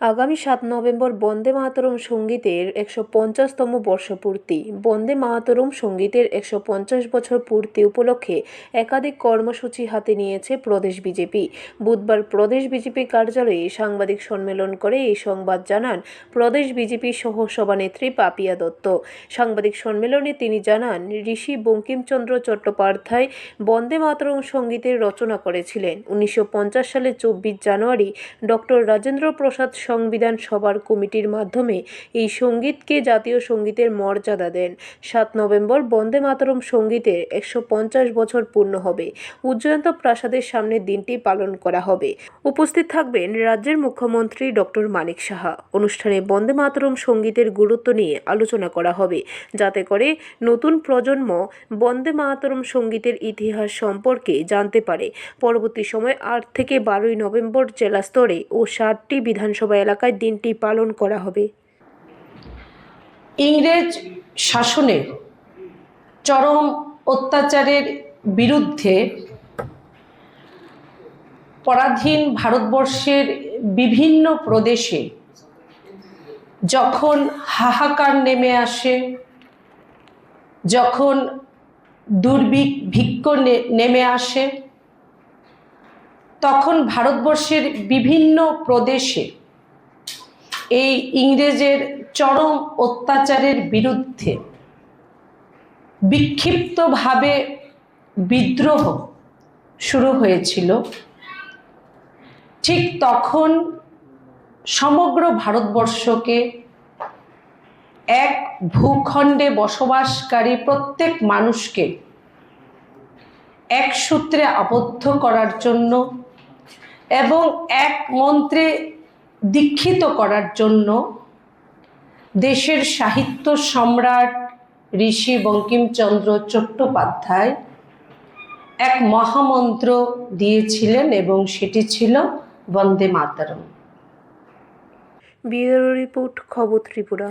আগামী সাত নভেম্বর বন্দে মাহাতরম সঙ্গীতের একশো পঞ্চাশতম বর্ষপূর্তি। বন্দে মাহাতরম সঙ্গীতের একশো পঞ্চাশ বছর পূর্তি উপলক্ষে একাধিক কর্মসূচি হাতে নিয়েছে প্রদেশ বিজেপি। বুধবার প্রদেশ বিজেপি কার্যালয়ে সাংবাদিক সম্মেলন করে এই সংবাদ জানান প্রদেশ বিজেপি সহ সভানেত্রী পাপিয়া দত্ত। সাংবাদিক সম্মেলনে তিনি জানান, ঋষি বঙ্কিমচন্দ্র চট্টোপাধ্যায় বন্দে মাতরম সঙ্গীতের রচনা করেছিলেন। উনিশশো পঞ্চাশ সালে চব্বিশ জানুয়ারি ডক্টর রাজেন্দ্র প্রসাদ সংবিধান সভার কমিটির মাধ্যমে এই সঙ্গীতকে জাতীয় সঙ্গীতের মর্যাদা দেন। সাত নভেম্বর বন্দে মাতরম সঙ্গীতের একশো পঞ্চাশ বছর পূর্ণ হবে। উজ্জয়ন্ত প্রাসাদের সামনে দিনটি পালন করা হবে। উপস্থিত থাকবেন রাজ্যের মুখ্যমন্ত্রী ডক্টর মানিক সাহা। অনুষ্ঠানে বন্দে মাতরম সঙ্গীতের গুরুত্ব নিয়ে আলোচনা করা হবে, যাতে করে নতুন প্রজন্ম বন্দে মাতরম সঙ্গীতের ইতিহাস সম্পর্কে জানতে পারে। পরবর্তী সময় আট থেকে বারোই নভেম্বর জেলা স্তরে ও ষাটটি বিধানসভা এলাকায় দিনটি পালন করা হবে। ইংরেজ শাসনের চরম অত্যাচারের বিরুদ্ধে পরাধীন ভারতবর্ষের বিভিন্ন প্রদেশে যখন হাহাকার নেমে আসে, যখন দুর্ভিক্ষ নেমে আসে, তখন ভারতবর্ষের বিভিন্ন প্রদেশে এই ইংরেজের চরম অত্যাচারের বিরুদ্ধে বিক্ষিপ্তভাবে বিদ্রোহ শুরু হয়েছিল। ঠিক তখন সমগ্র ভারতবর্ষকে এক ভূখণ্ডে বসবাসকারী প্রত্যেক মানুষকে এক সূত্রে আবদ্ধ করার জন্য এবং এক মন্ত্রে দীক্ষিত করার জন্য দেশের সাহিত্য সম্রাট ঋষি বঙ্কিমচন্দ্র চট্টোপাধ্যায় এক মহামন্ত্র দিয়েছিলেন এবং সেটি ছিল বন্দে মাতারম ব্যুরো রিপোর্ট, খবর ত্রিপুরা।